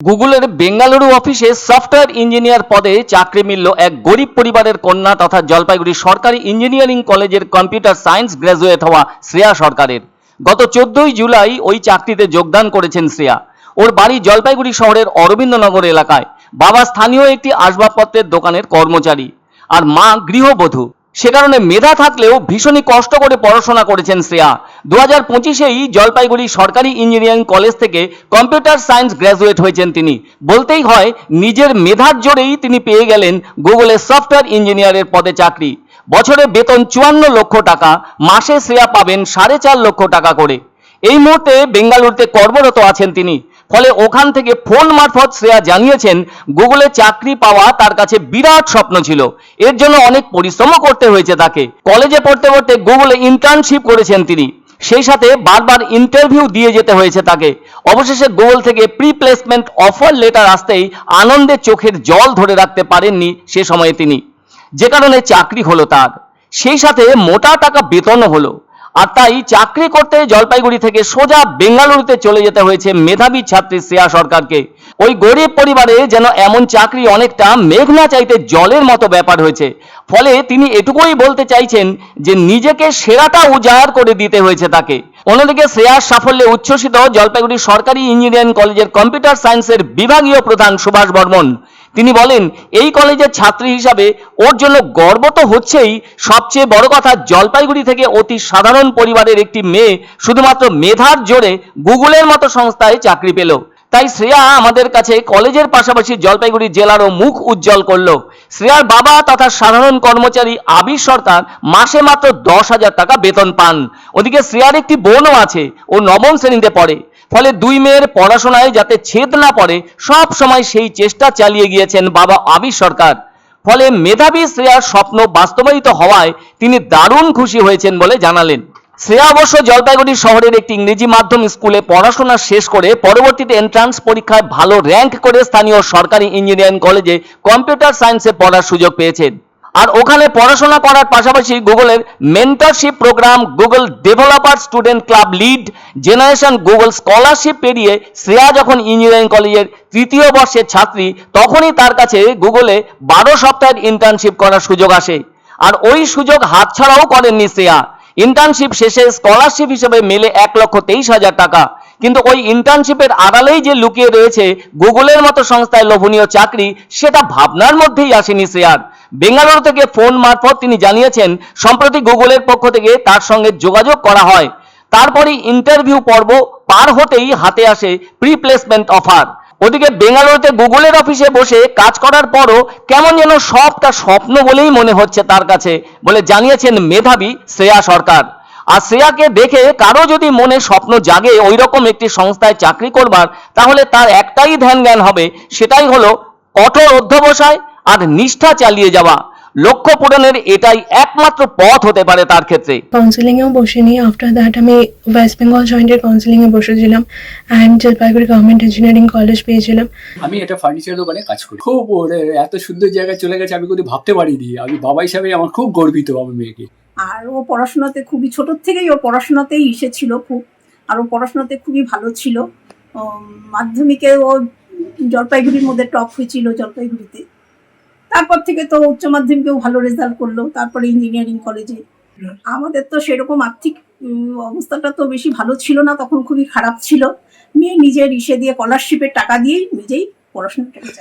গুগলের বেঙ্গালুরু অফিসে software engineer পদে চাকরি মিলল এক গরিব পরিবারের কন্যা তথা জলপাইগুড়ি সরকারি ইঞ্জিনিয়ারিং কলেজের কম্পিউটার সায়েন্স গ্র্যাজুয়েট হওয়া শ্রেয়া সরকারের। গত চোদ্দই জুলাই ওই চাকরিতে যোগদান করেছেন শ্রেয়া। ওর বাড়ি জলপাইগুড়ি শহরের অরবিন্দনগর এলাকায়। বাবা স্থানীয় একটি আসবাবপত্রের দোকানের কর্মচারী। আর মা গৃহবধূ। সে কারণে মেধা থাকলেও ভীষণই কষ্ট করে পড়াশোনা করেছেন শ্রেয়া। দু হাজার পঁচিশেই জলপাইগুড়ি সরকারি ইঞ্জিনিয়ারিং কলেজ থেকে কম্পিউটার সায়েন্স গ্র্যাজুয়েট হয়েছেন তিনি। বলতেই হয়, নিজের মেধার জোরেই তিনি পেয়ে গেলেন গুগলের সফটওয়্যার ইঞ্জিনিয়ারের পদে চাকরি। বছরে বেতন চুয়ান্ন লক্ষ টাকা, মাসে শ্রেয়া পাবেন সাড়ে চার লক্ষ টাকা করে। এই মুহূর্তে বেঙ্গালুরুতে কর্মরত আছেন তিনি। ফলে ওখান থেকে ফোন মারফত শ্রেয়া জানিয়েছেন, গুগলে চাকরি পাওয়া তার কাছে বিরাট স্বপ্ন ছিল। এর জন্য অনেক পরিশ্রমও করতে হয়েছে তাকে। কলেজে পড়তে পড়তে গুগলে ইন্টার্নশিপ করেছেন তিনি। সেই সাথে বারবার ইন্টারভিউ দিয়ে যেতে হয়েছে তাকে। অবশেষে গুগল থেকে প্রি প্লেসমেন্ট অফার লেটার আসতেই আনন্দে চোখের জল ধরে রাখতে পারেননি সে সময়ে তিনি। যে কারণে চাকরি হলো তার। সেই সাথে মোটা টাকা বেতনও হলো। আর তাই চাকরি করতে জলপাইগুড়ি থেকে সোজা বেঙ্গালুরুতে চলে যেতে হয়েছে মেধাবী ছাত্রী শ্রেয়া সরকারকে। ওই গরিব পরিবারে যেন এমন চাকরি অনেকটা মেঘনা চাইতে জলের মতো ব্যাপার হয়েছে। ফলে তিনি এটুকুই বলতে চাইছেন যে নিজেকে সেরাটা উজাড় করে দিতে হয়েছে তাকে। অন্যদিকে শ্রেয়ার সাফল্যে উচ্ছ্বসিত জলপাইগুড়ি সরকারি ইঞ্জিনিয়ারিং কলেজের কম্পিউটার সায়েন্সের বিভাগীয় প্রধান সুভাষ বর্মন তিনি বলেন, এই কলেজের ছাত্রী হিসাবে ওর জন্য গর্ব তো হচ্ছেই। সবচেয়ে বড় কথা, জলপাইগুড়ি থেকে অতি সাধারণ পরিবারের একটি মেয়ে শুধুমাত্র মেধার জোরে গুগলের মতো সংস্থায় চাকরি পেল। তাই শ্রেয়া আমাদের কাছে কলেজের পাশাপাশি জলপাইগুড়ি জেলারও মুখ উজ্জ্বল করল। শ্রেয়ার বাবা তথা সাধারণ কর্মচারী আবির সরকার মাসে মাত্র দশ হাজার টাকা বেতন পান। ওদিকে শ্রেয়ার একটি বোনও আছে, ও নবম শ্রেণীতে পড়ে। ফলে দুই মেয়ের পড়াশোনায় যাতে ছেদ না পড়ে, সব সময় সেই চেষ্টা চালিয়ে গিয়েছেন বাবা আবির সরকার। ফলে মেধাবী শ্রেয়ার স্বপ্ন বাস্তবায়িত হওয়ায় তিনি দারুণ খুশি হয়েছেন বলে জানালেন। শ্রেয়া অবশ্য জলপাইগুড়ি শহরের একটি ইংরেজি মাধ্যম স্কুলে পড়াশোনা শেষ করে পরবর্তীতে এন্ট্রান্স পরীক্ষায় ভালো র্যাঙ্ক করে স্থানীয় সরকারি ইঞ্জিনিয়ারিং কলেজে কম্পিউটার সায়েন্সে পড়ার সুযোগ পেয়েছেন। আর ওখানে পড়াশোনা করার পাশাপাশি গুগলের mentorship program Google developer student club lead generation Google scholarship পেরিয়ে শ্রেয়া যখন ইঞ্জিনিয়ারিং কলেজের তৃতীয় বর্ষের ছাত্রী, তখনই তার কাছে গুগলে বারো সপ্তাহের ইন্টার্নশিপ করার সুযোগ আসে। আর ওই সুযোগ হাতছাড়াও করেননি শ্রেয়া। ইন্টার্নশিপ শেষে স্কলারশিপ হিসেবে মেলে এক লক্ষ তেইশ হাজার টাকা। কিন্তু ওই ইন্টার্নশিপের আড়ালেই যে লুকিয়ে রয়েছে গুগলের মতো সংস্থায় লোভনীয় চাকরি, সেটা ভাবনার মধ্যেই আসেনি শ্রেয়ার। বেঙ্গালুরু থেকে ফোন মারফত তিনি জানিয়েছেন, সম্প্রতি গুগলের পক্ষ থেকে তার সঙ্গে যোগাযোগ করা হয়। তারপরই ইন্টারভিউ পর্ব পার হতেই হাতে আসে প্রি প্লেসমেন্ট অফার ওদিকে বেঙ্গালুরুতে গুগলের অফিসে বসে কাজ করার পরও কেমন যেন সব তার স্বপ্ন বলেই মনে হচ্ছে তার কাছে বলে জানিয়েছেন মেধাবী শ্রেয়া সরকার। আর শ্রেয়াকে দেখে কারও যদি মনে স্বপ্ন জাগে ওই রকম একটি সংস্থায় চাকরি করবার, তাহলে তার একটাই ধ্যান জ্ঞান হবে, সেটাই হলো কঠোর অধ্যবসায় আর নিষ্ঠা চালিয়ে যাওয়া। লক্ষ্য পূরণের এটাই একমাত্র পথ হতে পারে তার ক্ষেত্রে। কাউন্সিলিংয়েও বসিনি আফটার দ্যাট আমি ওয়েস্ট বেঙ্গল জয়েন্টের কাউন্সিলিংয়ে বসেছিলাম and Jalpaiguri government engineering college পেয়েছিলাম। আমি একটা ফার্নিচার দোকানে কাজ করি। খুব ওরে এত সুন্দর জায়গায় চলে গেছে আমি কোনো ভাবতে পারিনি। আমি বাবা হিসাবে আমার খুব গর্বিত আমার মেয়েকে। আর ও পড়াশোনাতে খুবই ছোটোর থেকেই ও পড়াশোনাতেই ইসে ছিল খুব আর ও পড়াশোনাতে খুবই ভালো ছিল। মাধ্যমিকে ও জলপাইগুড়ির মধ্যে টপ হয়েছিল জলপাইগুড়িতে। তারপর থেকে তো উচ্চ মাধ্যমিকেও ভালো রেজাল্ট করল, তারপরে ইঞ্জিনিয়ারিং কলেজে আমাদের তো সেরকম আর্থিক অবস্থাটা তো বেশি ভালো ছিল না, তখন খুবই খারাপ ছিল। মেয়ে নিজের ইসে দিয়ে স্কলারশিপের টাকা দিয়েই নিজেই পড়াশোনাটাকে